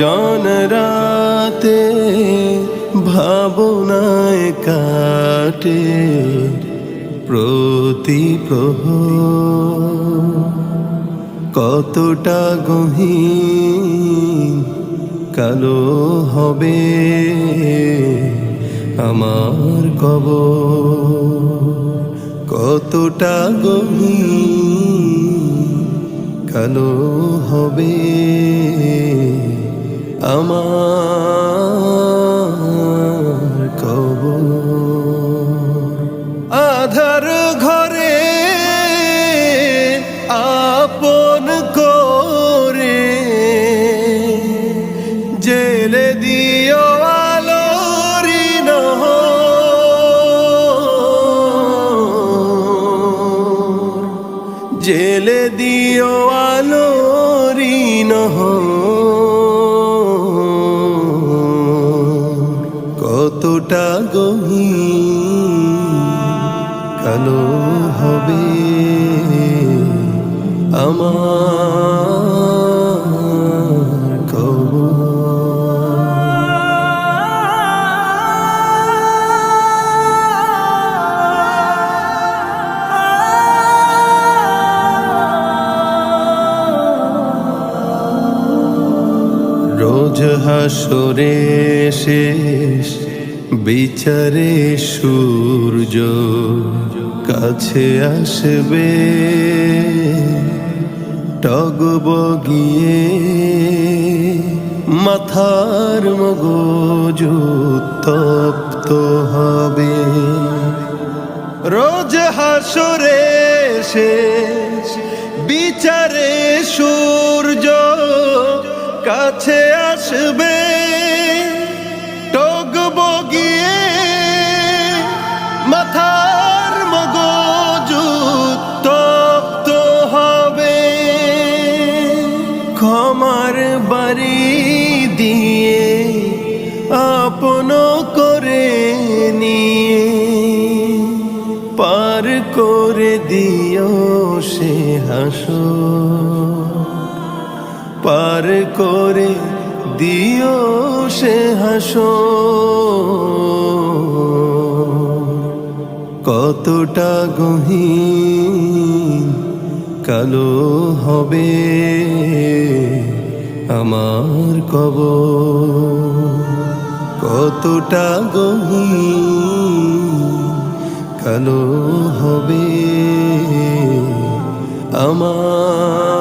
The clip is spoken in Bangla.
নির্জন রাতে ভাবনায় কাটে প্রতি প্রহর কতটা গহীন কালো হবে আমার কব কতটা গহীন কালো হবে আমার কব আধার ঘরে আপন করে জেলে দিও আলোরি নহর জেলে দিও আলোরি নহর কতটা গহীন কালো হবে আমার কবর রোজ হাসরে শেষ বিচারে সূর্য কাছে আসবে, টগবগিয়ে মাথার মগজ তপ্ত হবে। রোজ হাসরে শেষ বিচারে সূর্য কাছে আসবে বগিয়ে মাথার মগজ তপ্ত হবে। ক্ষমার বাড়ি দিয়ে আপন করে নিয়ে পার করে দিও সে হাসো পার করে দিও সে হাসো কতটা গহীন কালো হবে আমার কব কতটা গহীন কালো হবে আমার